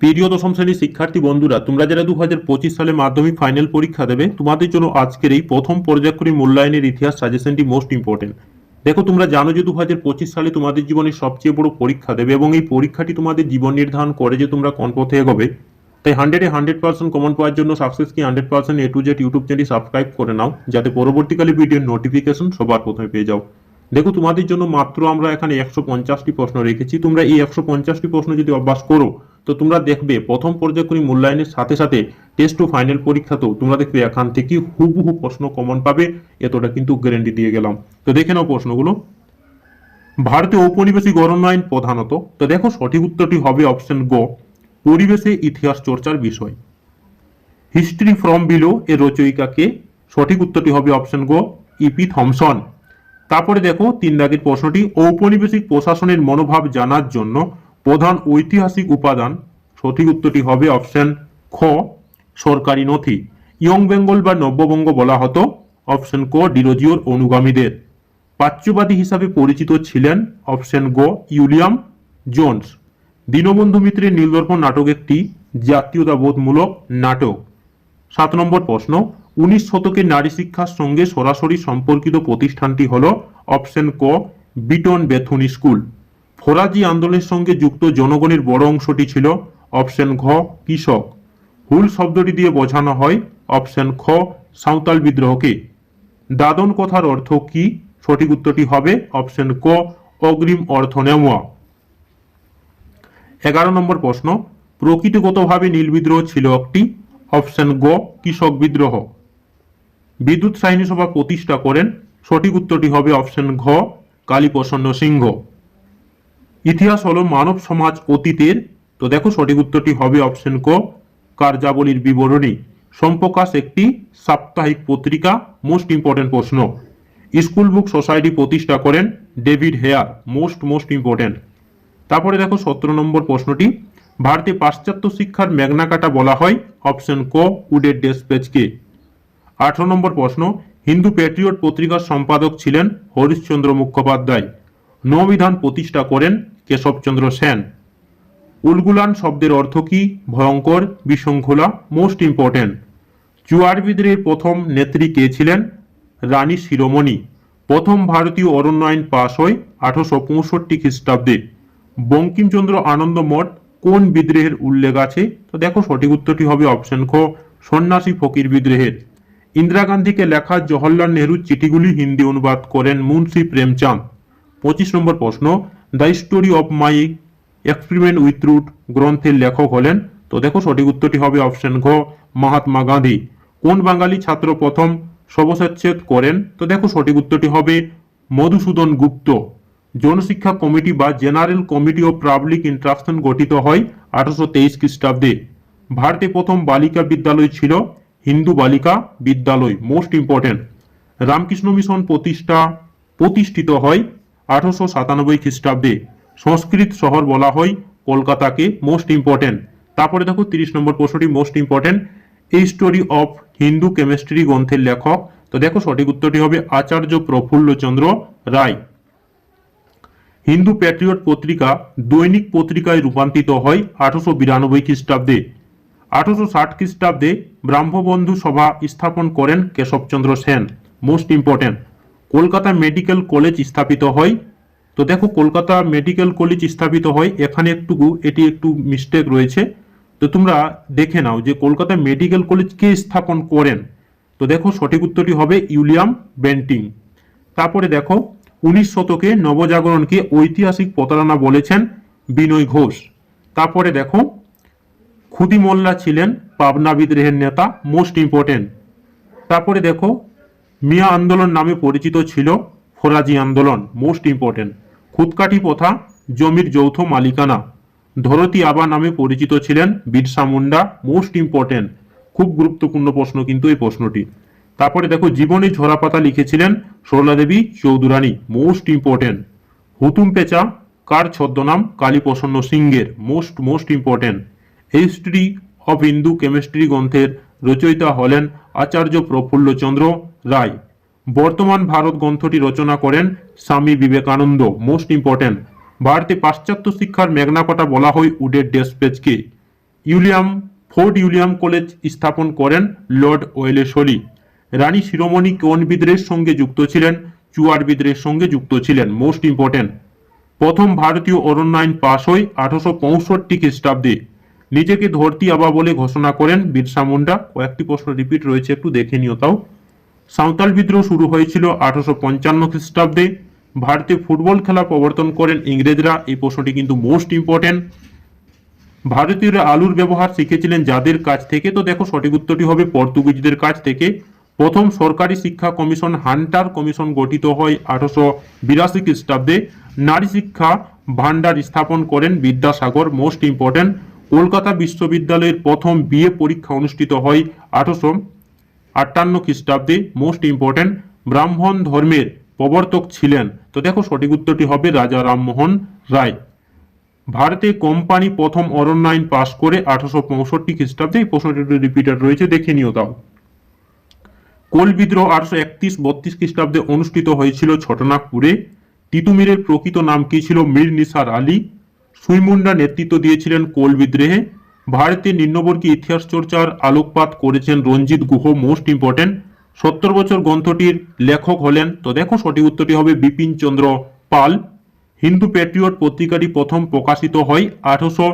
প্রিয় দশম শ্রেণির শিক্ষার্থী বন্ধুরা, তোমরা যারা দু হাজার পঁচিশ সালে মাধ্যমিক ফাইনাল পরীক্ষা দেবে, তোমাদের জন্য আজকের এই প্রথম পর্যায়ক্রমিক মূল্যায়নের ইতিহাস সাজেশনটি মোস্ট ইম্পর্টেন্ট দেখো, তোমরা জানো যে দু সালে তোমাদের জীবনের সবচেয়ে বড় পরীক্ষা দেবে এবং এই পরীক্ষাটি তোমাদের জীবন নির্ধারণ করে যে তোমরা কোন পথে এগোবে। তাই হান্ড্রেডে হান্ড্রেড পার্সেন্ট কমন পাওয়ার জন্য সাকসেস কি hundred percent A to Z YouTube চ্যানেলটি সাবস্ক্রাইব করে নাও, যাতে পরবর্তীকালে ভিডিওর নোটিফিকেশন সবার প্রথমে পেয়ে যাও। দেখো, তোমাদের জন্য মাত্র আমরা এখানে একশো পঞ্চাশটি প্রশ্ন রেখেছি। তোমরা এই একশো পঞ্চাশটি প্রশ্ন যদি অভ্যাস করো তো তোমরা দেখবে প্রথম পর্যায়ক্রমিক মূল্যায়নের সাথে সাথে টেস্ট ও ফাইনাল পরীক্ষাতেও তোমরা দেখবে এখান থেকে হুবহু প্রশ্ন কমন পাবে, এতটা কিন্তু গ্যারেন্টি দিয়ে গেলাম। তো দেখে নাও প্রশ্নগুলো। ভারতে ঔপনিবেশিক অরণ্যায়ন প্রধানত। তো দেখো সঠিক উত্তরটি হবে অপশন গ, পরিবেশে ইতিহাস চর্চার বিষয়। হিস্ট্রি ফ্রম বিলো এর রচয়িকাকে সঠিক উত্তরটি হবে অপশন গ ইপি থমসন তারপরে দেখো তিন দাগের প্রশ্নটি, ঔপনিবেশিক প্রশাসনের মনোভাব জানার জন্য প্রধান ঐতিহাসিক উপাদান, সঠিক উত্তরটি হবে অপশন খ, সরকারি নথি। ইয়ং বেঙ্গল বা নব্যবঙ্গ বলা হতো, অপশন ক, ডিরোজিওর অনুগামীদের। প্রাচ্যবাদী হিসাবে পরিচিত ছিলেন অপশন গ, ইউলিয়াম জোন্স। দীনবন্ধু মিত্রের নীলদর্পণ নাটক একটি জাতীয়তাবোধমূলক নাটক। সাত নম্বর প্রশ্ন, উনিশ শতকের নারী শিক্ষার সঙ্গে সরাসরি সম্পর্কিত প্রতিষ্ঠানটি হল অপশন ক, বিটন বেথুন স্কুল। ফরাজি আন্দোলনের সঙ্গে যুক্ত জনগণের বড় অংশটি ছিল অপশন ঘ, কৃষক। হুল শব্দটি দিয়ে বোঝানো হয় অপশন খ, সাঁওতাল বিদ্রোহকে। দাদন কথার অর্থ কি? সঠিক উত্তরটি হবে অপশন ক, অগ্রিম অর্থ নেওয়া। এগারো নম্বর প্রশ্ন, প্রকৃতিগতভাবে নীল বিদ্রোহ ছিল একটি। অপশন গ, কৃষক বিদ্রোহ। বিদ্যুৎ সাহিনী সভা প্রতিষ্ঠা করেন। সঠিক উত্তরটি হবে অপশন ঘ, কালীপ্রসন্ন সিংহ। ইতিহাস হলো মানব সমাজ অতীতের। তো দেখো সঠিক উত্তরটি হবে অপশন ক, কার্যাবলীর বিবরণী। সম্প্রকাশ একটি সাপ্তাহিক পত্রিকা মোস্ট ইম্পর্টেন্ট প্রশ্ন। স্কুল বুক সোসাইটি প্রতিষ্ঠা করেন David Hare most most important তারপরে দেখো সতেরো নম্বর প্রশ্নটি, ভারতে পাশ্চাত্য শিক্ষার ম্যাগনাকাটা বলা হয় অপশন ক, উডের ডেসপেজকে আঠারো নম্বর প্রশ্ন, হিন্দু প্যাট্রিয়ট পত্রিকার সম্পাদক ছিলেন হরিশ্চন্দ্র মুখোপাধ্যায়। নৌবিধান প্রতিষ্ঠা করেন কেশবচন্দ্র সেন। উলগুলান শব্দের অর্থ কি? ভয়ঙ্কর, বিশৃঙ্খলা মোস্ট ইম্পর্টেন্ট চুয়ার বিদ্রোহের প্রথম নেত্রী কে ছিলেন? রানী শিরোমণি। প্রথম ভারতীয় অরণ্যায়ন পাশ হয় আঠারোশো পঁয়ষট্টি খ্রিস্টাব্দে বঙ্কিমচন্দ্র আনন্দ মঠ কোন বিদ্রোহের উল্লেখ আছে? তো দেখো সঠিক উত্তরটি হবে অপশন খ, সন্ন্যাসী ফকির বিদ্রোহের। ইন্দিরা গান্ধীকে লেখা জওহরলাল নেহরুর চিঠিগুলি হিন্দি অনুবাদ করেন মুন্সি প্রেমচাঁদ। পঁচিশ নম্বর প্রশ্ন the story of my experiment with truth গ্রন্থের লেখক হলেন। তো দেখো, সঠিক উত্তরটি হবে অপশন ঘ, মহাত্মা গান্ধী। কোন বাঙালি ছাত্র প্রথম শবসচ্ছেদ করেন? তো দেখো, সঠিক উত্তরটি হবে মধুসূদন গুপ্ত। জনশিক্ষা কমিটি বা general committee of public instruction গঠিত হয় আঠারোশো তেইশ খ্রিস্টাব্দে। ভারতে প্রথম বালিকা বিদ্যালয় ছিল হিন্দু বালিকা বিদ্যালয় মোস্ট ইম্পর্টেন্ট রামকৃষ্ণ মিশন প্রতিষ্ঠা, প্রতিষ্ঠিত হয় আঠারোশো সাতানব্বই খ্রিস্টাব্দে সংস্কৃত শহর বলা হয় কলকাতাকে মোস্ট ইম্পর্টেন্ট তারপরে দেখো তিরিশ নম্বর প্রশ্নটি মোস্ট ইম্পর্টেন্ট এই স্টোরি অফ হিন্দু কেমিস্ট্রি গ্রন্থের লেখক। তো দেখো সঠিক উত্তরটি হবে আচার্য প্রফুল্লচন্দ্র রায়। হিন্দু প্যাট্রিয়ট পত্রিকা দৈনিক পত্রিকায় রূপান্তরিত হয় আঠারোশো বিরানব্বই খ্রিস্টাব্দে। আঠারোশো ষাট খ্রিস্টাব্দে ব্রাহ্মবন্ধু সভা স্থাপন করেন Keshabchandra Sen. Most important Kolkata medical college স্থাপিত হয়। তো দেখো, কলকাতা মেডিকেল কলেজ স্থাপিত হয়। এখানে একটুকু, এটি একটু মিস্টেক রয়েছে। তো তোমরা দেখে নাও যে কলকাতা মেডিকেল কলেজ কে স্থাপন করেন। তো দেখো, সঠিক উত্তরটি হবে ইউলিয়াম বেন্টিং। তারপরে দেখো, উনিশ শতকে নবজাগরণকে ঐতিহাসিক প্রতারণা বলেছেন বিনয় ঘোষ। তারপরে দেখো খুদি মোল্লা ছিলেন পাবনা বিদ্রোহের নেতা মোস্ট ইম্পর্টেন্ট তারপরে দেখো মিয়া আন্দোলন নামে পরিচিত ছিল ফরাজি আন্দোলন মোস্ট ইম্পর্টেন্ট খুদকাঠি প্রথা, জমির যৌথ মালিকানা। ধরতি আবা নামে পরিচিত ছিলেন বিরসা মুন্ডা মোস্ট ইম্পর্টেন্ট খুব গুরুত্বপূর্ণ প্রশ্ন কিন্তু এই প্রশ্নটি। তারপরে দেখো, জীবনে ঝরাপাতা লিখেছিলেন সরলা দেবী চৌধুরানী মোস্ট ইম্পর্টেন্ট হুতুম পেঁচা, কার ছদ্মনাম? কালীপ্রসন্ন সিংহের most most important history of Hindu chemistry গ্রন্থের রচয়িতা হলেন আচার্য প্রফুল্লচন্দ্র রায়। বর্তমান ভারত গ্রন্থটি রচনা করেন স্বামী বিবেকানন্দ। মোস্ট ইম্পর্টেন্ট ভারতে পাশ্চাত্য শিক্ষার মেঘনাকটা বলা হয় উডের ডেসপেজকে ইউলিয়াম, ফোর্ট ইউলিয়াম কলেজ স্থাপন করেন লর্ড ওয়েলেসলি রানী শিরোমণি কোন বিদ্রোহের সঙ্গে যুক্ত ছিলেন? চুয়ার বিদ্রোহের সঙ্গে যুক্ত ছিলেন। মোস্ট ইম্পর্টেন্ট প্রথম ভারতীয় অরণ্যায়ন পাশ হয় আঠারোশো পঁয়ষট্টি খ্রিস্টাব্দে। নিজেকে ধরতি আবা বলে ঘোষণা করেন বিরসা মুন্ডা। কয়েকটি প্রশ্ন রিপিট রয়েছে, একটু দেখে নিও তাও। সাঁওতাল বিদ্রোহ শুরু হয়েছিল আঠারোশো পঞ্চান্ন খ্রিস্টাব্দে। ভারতে ফুটবল খেলা প্রবর্তন করেন ইংরেজরা, এই প্রশ্নটি কিন্তু মোস্ট ইম্পর্টেন্ট ভারতীয়রা আলুর ব্যবহার শিখেছিলেন যাদের কাছ থেকে? তো দেখো সঠিক উত্তরটি হবে পর্তুগিজদের কাছ থেকে। প্রথম সরকারি শিক্ষা কমিশন হান্টার কমিশন গঠিত হয় আঠারোশো বিরাশি খ্রিস্টাব্দে। নারী শিক্ষা ভান্ডার স্থাপন করেন বিদ্যাসাগর মোস্ট ইম্পর্টেন্ট কলকাতা বিশ্ববিদ্যালয়ের প্রথম বিএ পরীক্ষা অনুষ্ঠিত হয় আঠারোশো আটান্ন খ্রিস্টাব্দে। মোস্ট ইম্পর্টেন্ট ব্রাহ্মণ ধর্মের প্রবর্তক ছিলেন। তো দেখো সঠিক উত্তরটি হবে রাজা রামমোহন রায়। ভারতে কোম্পানি প্রথম অরণ্য আইন পাশ করে আঠারোশো পঁয়ষট্টি খ্রিস্টাব্দে। এই প্রশ্নটি রিপিটার রয়েছে, দেখে নিও তাও। কোল বিদ্রোহ আঠারোশো একত্রিশ বত্রিশ খ্রিস্টাব্দে অনুষ্ঠিত হয়েছিল ছটনাগপুরে। তিতুমিরের প্রকৃত নাম কি ছিল মীর নিসার আলী? সুইমুন্ডা নেতৃত্ব দিয়েছিলেন কোল বিদ্রোহে। ভারতের নিম্নবর্গী ইতিহাস চর্চার আলোকপাত করেছেন রঞ্জিত গুহ, মোস্ট ইম্পর্টেন্ট। সত্তর বছর গ্রন্থটির লেখক হলেন, তো দেখো সঠিক উত্তরটি হবে বিপিন চন্দ্র পাল। হিন্দু প্যাট্রিয়ট পত্রিকাটি প্রথম প্রকাশিত হয় আঠারোশো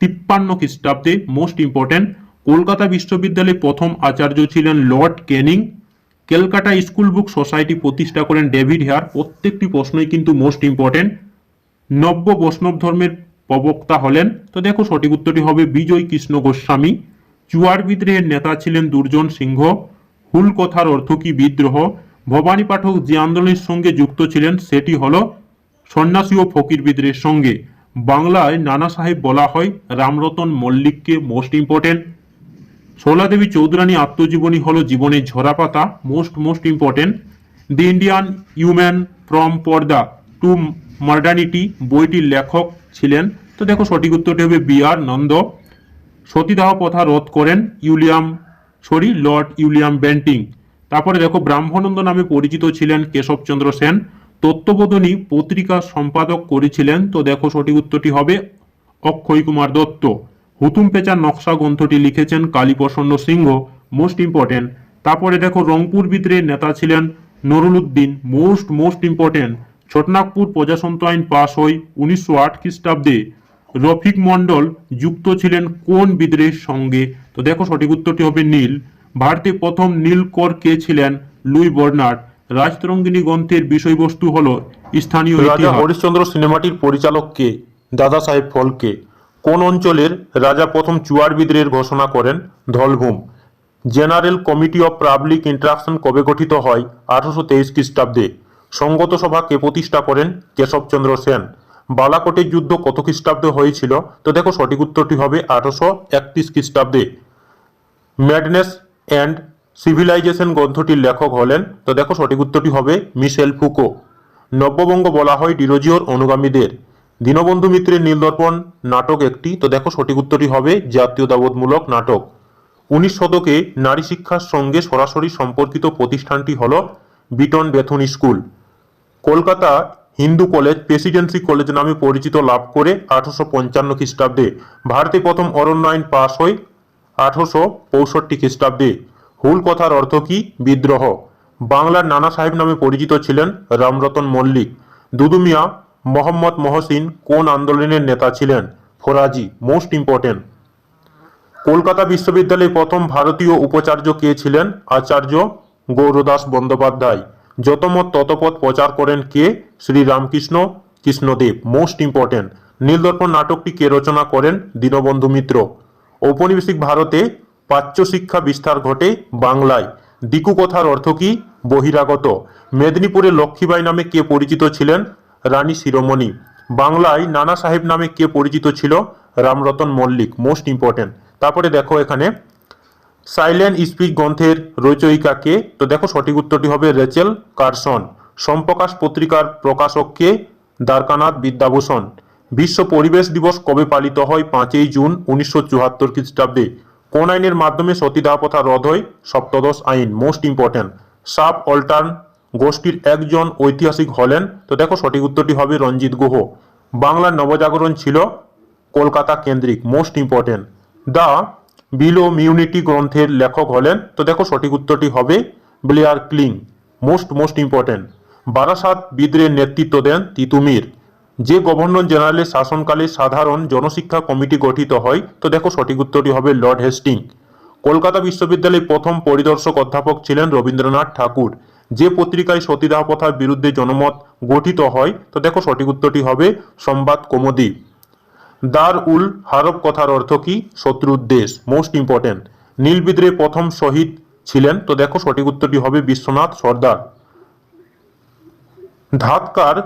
তিপ্পান্ন খ্রিস্টাব্দে, মোস্ট ইম্পর্টেন্ট। কলকাতা বিশ্ববিদ্যালয়ে প্রথম আচার্য ছিলেন lord Canning Calcutta school book society প্রতিষ্ঠা করেন ডেভিড হেয়ার। প্রত্যেকটি প্রশ্নই কিন্তু মোস্ট ইম্পর্টেন্ট। নব্য বৈষ্ণব ধর্মের প্রবক্তা হলেন। তো দেখো সঠিক উত্তরটি হবে বিজয় কৃষ্ণ গোস্বামী। চুয়ার বিদ্রোহের নেতা ছিলেন দুর্জন সিংহ। হুল কথার অর্থ কি বিদ্রোহ? ভবানী পাঠক যে আন্দোলনের সঙ্গে যুক্ত ছিলেন, সেটি হল সন্ন্যাসী ও ফকির বিদ্রোহের সঙ্গে। বাংলায় নানা সাহেব বলা হয়, রামরতন মল্লিককে মোস্ট ইম্পর্টেন্ট শোলাদেবী চৌধুরানী আত্মজীবনী হল জীবনের ঝরাপাতা most most important the Indian woman from purdah, to modernity বইটির লেখক ছিলেন। তো দেখো সঠিক উত্তরটি হবে বি আর নন্দ। সতীদাহ প্রথা রোধ করেন William, sorry, lord William Bentinck. তারপরে দেখো ব্রাহ্মণন্দ নামে পরিচিত ছিলেন কেশবচন্দ্র সেন। তত্ত্ববোধনী পত্রিকা সম্পাদক করেছিলেন। তো দেখো সঠিক উত্তরটি হবে অক্ষয় কুমার দত্ত। হুতুম পেঁচার নকশা গ্রন্থটি লিখেছেন কালীপ্রসন্ন সিংহ মোস্ট ইম্পর্টেন্ট তারপরে দেখো রংপুর বিদ্রোহের নেতা ছিলেন Nurul Uddin most most important Chotanagpur প্রজাতন্ত্র আইন পাস হয় উনিশশো আট খ্রিস্টাব্দে রফিক মন্ডল যুক্ত ছিলেন কোন বিদ্রোহের সঙ্গে? তো দেখো সঠিক উত্তরটি হবে নীল। ভারতে প্রথম নীলকর কে ছিলেন? লুই বর্নার্ড। রাজতরঙ্গিনী গ্রন্থের বিষয়বস্তু হলো স্থানীয় রাজা হরিশ্চন্দ্র সিনেমাটির পরিচালক কে? দাদা সাহেব ফলকে কোন অঞ্চলের রাজা প্রথম চুয়ার বিদ্রোহের ঘোষণা করেন? Dhalbhum. General committee of public instruction কবে গঠিত হয়? আঠারোশো তেইশ খ্রিস্টাব্দে। সঙ্গত সভা কে প্রতিষ্ঠা করেন কেশবচন্দ্র সেন? বালাকোটের যুদ্ধ কত খ্রিস্টাব্দে হয়েছিল? তো দেখো সঠিক উত্তরটি হবে আঠারোশো একত্রিশ খ্রিস্টাব্দে। ম্যাডনেস অ্যান্ড সিভিলাইজেশন গ্রন্থটির লেখক হলেন। তো দেখো সঠিক উত্তরটি হবে মিশেল ফুকো। নব্যবঙ্গ বলা হয় ডিরোজিওর অনুগামীদের। দীনবন্ধু মিত্রের নীলদর্পণ নাটক একটি। তো দেখো সঠিক উত্তরটি হবে জাতীয়তাবোধমূলক নাটক। উনিশ শতকে নারী শিক্ষার সঙ্গে সরাসরি সম্পর্কিত প্রতিষ্ঠানটি হল Bethune Bethune school. Kolkata Hindu college presidency college নামে পরিচিত লাভ করে আঠারোশো পঞ্চান্ন খ্রিস্টাব্দে ভারতে প্রথম অরণ্য আইন পাশ হয় আঠারোশো পঁয়ষট্টি খ্রিস্টাব্দে। হুল কথার অর্থ কি? বিদ্রোহ। বাংলার নানা সাহেব নামে পরিচিত ছিলেন রামরতন মল্লিক। দুদুমিয়া মোহাম্মদ মহসিন কোন আন্দোলনের নেতা ছিলেন? Faraji, most important. কলকাতা বিশ্ববিদ্যালয়ে প্রথম ভারতীয় উপাচার্য কে ছিলেন? আচার্য গৌরদাস বন্দ্যোপাধ্যায়। যতমত ততপথ প্রচার করেন কে? শ্রী রামকৃষ্ণ, কৃষ্ণদেব। মোস্ট ইম্পর্টেন্ট নীলদর্পণ নাটকটি কে রচনা করেন? দীনবন্ধু মিত্র। ঔপনিবেশিক ভারতে প্রাচ্য শিক্ষা বিস্তার ঘটে বাংলায়। দিকু কথার অর্থ কি? বহিরাগত। মেদিনীপুরে লক্ষ্মীবাই নামে কে পরিচিত ছিলেন? রানী শিরোমণি। বাংলায় নানা সাহেব নামে কে পরিচিত ছিল? রামরতন মল্লিক। মোস্ট ইম্পর্টেন্ট তারপরে দেখো এখানে সাইলেন্ট স্পিচ গ্রন্থের রচয়িকাকে, তো দেখো সঠিক উত্তরটি হবে রেচেল কারসন, সম্প্রকাশ পত্রিকার প্রকাশককে দ্বারকানাথ বিদ্যাভূষণ। বিশ্ব পরিবেশ দিবস কবে পালিত হয় পাঁচই জুন উনিশশো চুয়াত্তর খ্রিস্টাব্দে? কোন আইনের মাধ্যমে সতীদাহ প্রথা রদ হয়? সপ্তদশ আইন মোস্ট ইম্পর্টেন্ট সাব অল্টার্ন গোষ্ঠীর একজন ঐতিহাসিক হলেন, তো দেখো সঠিক উত্তরটি হবে রঞ্জিত গুহ। বাংলার নবজাগরণ ছিল কলকাতা কেন্দ্রিক most important the blue mutiny গ্রন্থের লেখক হলেন। তো দেখো সঠিক উত্তরটি হবে Blair Kling, most most important. Barasat বিদ্রের নেতৃত্ব দেন তিতুমির, যে গভর্নর জেনারেলের শাসনকালে সাধারণ জনশিক্ষা কমিটি গঠিত হয়। তো দেখো সঠিক উত্তরটি হবে লর্ড হেস্টিং। কলকাতা বিশ্ববিদ্যালয়ের প্রথম পরিদর্শক অধ্যাপক ছিলেন রবীন্দ্রনাথ ঠাকুর, যে পত্রিকায় সতীদাহ প্রথার বিরুদ্ধে জনমত গঠিত হয়। তো দেখো সঠিক উত্তরটি হবে সংবাদ কৌমুদী। দার উল হারব কথার অর্থ কি? শত্রুর দেশ। মোস্ট ইম্পর্টেন্ট নীল বিদ্রোহে প্রথম শহীদ ছিলেন। তো দেখো সঠিক উত্তরটি হবে বিশ্বনাথ সর্দার। ধাতকার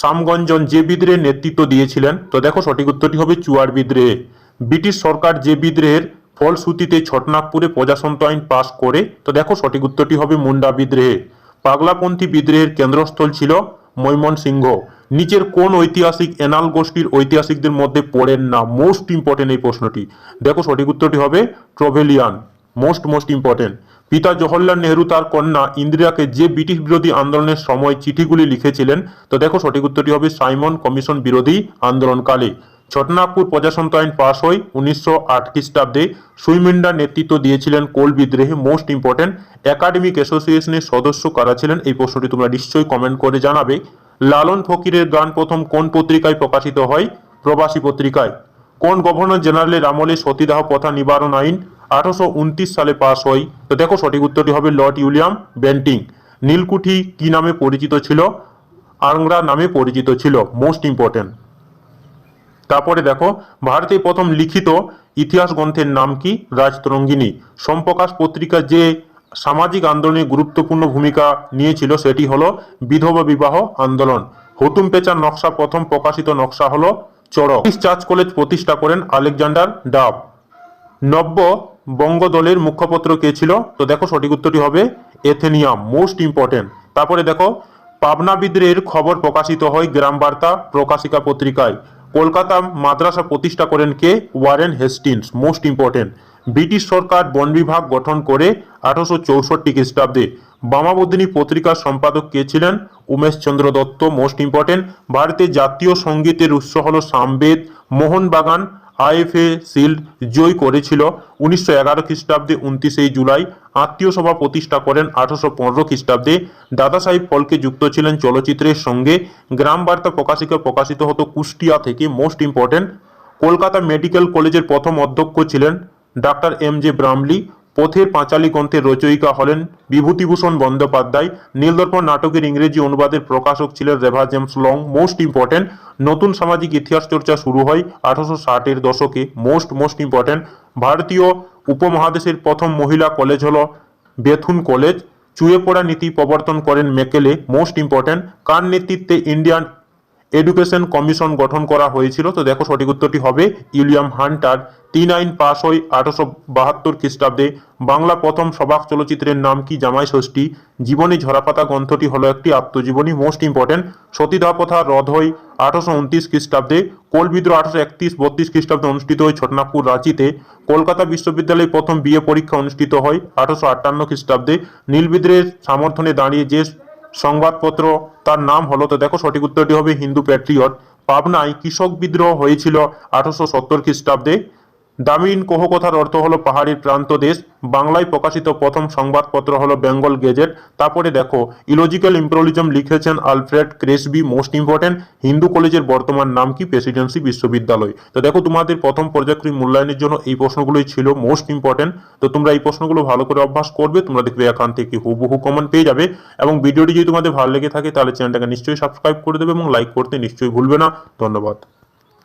সামগঞ্জন যে বিদ্রোহের নেতৃত্ব দিয়েছিলেন, তো দেখো সঠিক উত্তরটি হবে চুয়ার বিদ্রোহে। ব্রিটিশ সরকার যে বিদ্রোহের ফলশ্রুতিতে ছটনাগপুরে প্রজাতন্ত্র আইন পাশ করে, তো দেখো সঠিক উত্তরটি হবে মুন্ডা বিদ্রোহে। পাগলাপন্থী বিদ্রোহের কেন্দ্রস্থল ছিল ময়মনসিংহ। নিচের কোন ঐতিহাসিক এনাল গোষ্ঠীর ঐতিহাসিকদের মধ্যে পড়েন না? মোস্ট ইম্পর্টেন্ট এই প্রশ্নটি। দেখো সঠিক উত্তরটি হবে ট্রভেলিয়ান। মোস্ট মোস্ট ইম্পর্টেন্ট পিতা জওহরলাল নেহরু তার কন্যা ইন্দিরাকে যে ব্রিটিশ বিরোধী আন্দোলনের সময় চিঠিগুলি লিখেছিলেন, তো দেখো সঠিক উত্তরটি হবে সাইমন কমিশন বিরোধী আন্দোলনকালে। ছটনাগপুর প্রজাতন্ত্র আইন পাশ হয় উনিশশো আট খ্রিস্টাব্দে সুইমিন্ডার নেতৃত্ব দিয়েছিলেন কোল বিদ্রোহে মোস্ট ইম্পর্টেন্ট একাডেমিক অ্যাসোসিয়েশনের সদস্য কারা ছিলেন? এই প্রশ্নটি তোমরা নিশ্চয়ই কমেন্ট করে জানাবে। লালন ফকিরের গান প্রথম কোন পত্রিকায় প্রকাশিত হয়? প্রবাসী পত্রিকায়। কোন গভর্নর জেনারেলের আমলে সতীদাহ প্রথা নিবারণ আইন আঠারোশো উনত্রিশ সালে পাশ হয়? তো দেখো সঠিক উত্তরটি হবে লর্ড উইলিয়াম বেন্টিং। নীলকুঠি কি নামে পরিচিত ছিল? আংরা নামে পরিচিত ছিল মোস্ট ইম্পর্টেন্ট তারপরে দেখো, ভারতে প্রথম লিখিত ইতিহাস গ্রন্থের নাম কি? রাজতরঙ্গিনী। সম্প্রকাশ পত্রিকা যে সামাজিক আন্দোলনে গুরুত্বপূর্ণ ভূমিকা নিয়েছিল সেটি হলো বিধবা বিবাহ আন্দোলন। হুতুম পেচার নকশা প্রথম প্রকাশিত নকশা হলো চড়ক। চার্চ কলেজ প্রতিষ্ঠা করেন আলেকজান্ডার ডাব। নব্য বঙ্গ দলের মুখপত্র কে ছিল? তো দেখো সঠিক উত্তরটি হবে এথেনিয়াম, মোস্ট ইম্পর্টেন্ট। তারপরে দেখো পাবনা বিদ্রোহের খবর প্রকাশিত হয় গ্রাম বার্তা প্রকাশিকা পত্রিকায়। কলকাতা মাদ্রাসা প্রতিষ্ঠা করেন কে? Warren Hastings most important British সরকার বন বিভাগ গঠন করে আঠারোশো চৌষট্টি খ্রিস্টাব্দে। বামাবদিনী পত্রিকার সম্পাদক কে ছিলেন? উমেশচন্দ্র দত্ত মোস্ট ইম্পর্টেন্ট ভারতের জাতীয় সঙ্গীতের উৎস হল সামবেদ, মোহনবাগান আইএফএ শিল্ড জয় করেছিল উনিশশো এগারো খ্রিস্টাব্দে উনত্রিশে জুলাই। আত্মীয় সভা প্রতিষ্ঠা করেন আঠারোশো পনেরো খ্রিস্টাব্দে। দাদা সাহেব ফলকে যুক্ত ছিলেন চলচ্চিত্রের সঙ্গে। গ্রাম বার্তা প্রকাশিকা প্রকাশিত হতো কুষ্টিয়া থেকে। মোস্ট ইম্পর্টেন্ট, কলকাতা মেডিকেল কলেজের প্রথম অধ্যক্ষ ছিলেন doctor M. J. ব্রামলি Pather Panchali গ্রন্থের রচয়িকা হলেন বিভূতিভূষণ বন্দ্যোপাধ্যায়। নীলদর্পণ নাটকের ইংরেজি অনুবাদের প্রকাশক ছিলেন Rev James Long. Most important, নতুন সামাজিক ইতিহাস চর্চা শুরু হয় আঠারোশো ষাটের দশকে। মোস্ট মোস্ট ইম্পর্টেন্ট, ভারতীয় উপমহাদেশের প্রথম মহিলা কলেজ হল বেথুন কলেজ। চুয়ে পড়া নীতি প্রবর্তন করেন মেকেলে। মোস্ট ইম্পর্টেন্ট, কার নেতৃত্বে ইন্ডিয়ান এডুকেশন কমিশন গঠন করা হয়েছিল? তো দেখো সঠিক উত্তরটি হবে ইউলিয়াম হান্টার। তিন আইন পাস হয় আঠারোশো বাহাত্তর খ্রিস্টাব্দে বাংলা প্রথম সবাক চলচ্চিত্রের নাম কি জামাই ষষ্ঠী? জীবনী ঝরাপাতা গ্রন্থটি হলো একটি আত্মজীবনী মোস্ট ইম্পর্টেন্ট সতীদাহ প্রথা রদ হয় আঠারোশো উনত্রিশ খ্রিস্টাব্দে কোল বিদ্রোহ আঠারোশো একত্রিশ বত্রিশ খ্রিস্টাব্দে অনুষ্ঠিত হয় ছটনাগপুর রাঁচিতে কলকাতা বিশ্ববিদ্যালয়ে প্রথম বিএ পরীক্ষা অনুষ্ঠিত হয় আঠারোশো আটান্ন খ্রিস্টাব্দে। নীল বিদ্রোহের সমর্থনে দাঁড়িয়ে যে সংবাদপত্র তার নাম হলো, তো দেখো সঠিক উত্তরটি হবে হিন্দু প্যাট্রিয়ট। পাবনায় কৃষক বিদ্রোহ হয়েছিল আঠারোশো সত্তর খ্রিস্টাব্দে। দামিন কোহকথার অর্থ হলো পাহাড়ির প্রান্ত দেশ। বাংলায় প্রকাশিত প্রথম সংবাদপত্র হলো বেঙ্গল গেজেট। তারপরে দেখো, ইলজিক্যাল ইম্প্রোলিজম লিখেছেন Alfred Crosby, most important, Hindu কলেজের বর্তমান নাম কি? প্রেসিডেন্সি বিশ্ববিদ্যালয়। তো দেখো, তোমাদের প্রথম পর্যায়ক্রমিক মূল্যায়নের জন্য এই প্রশ্নগুলোই ছিল মোস্ট ইম্পর্টেন্ট। তো তোমরা এই প্রশ্নগুলো ভালো করে অভ্যাস করবে, তোমরা দেখবে এখান থেকে হুবহু কমন পেয়ে যাবে। এবং ভিডিওটি যদি তোমাদের ভালো লেগে থাকে, তাহলে চ্যানেলটাকে নিশ্চয়ই সাবস্ক্রাইব করে দেবে এবং লাইক করতে নিশ্চয়ই ভুলবে না। ধন্যবাদ।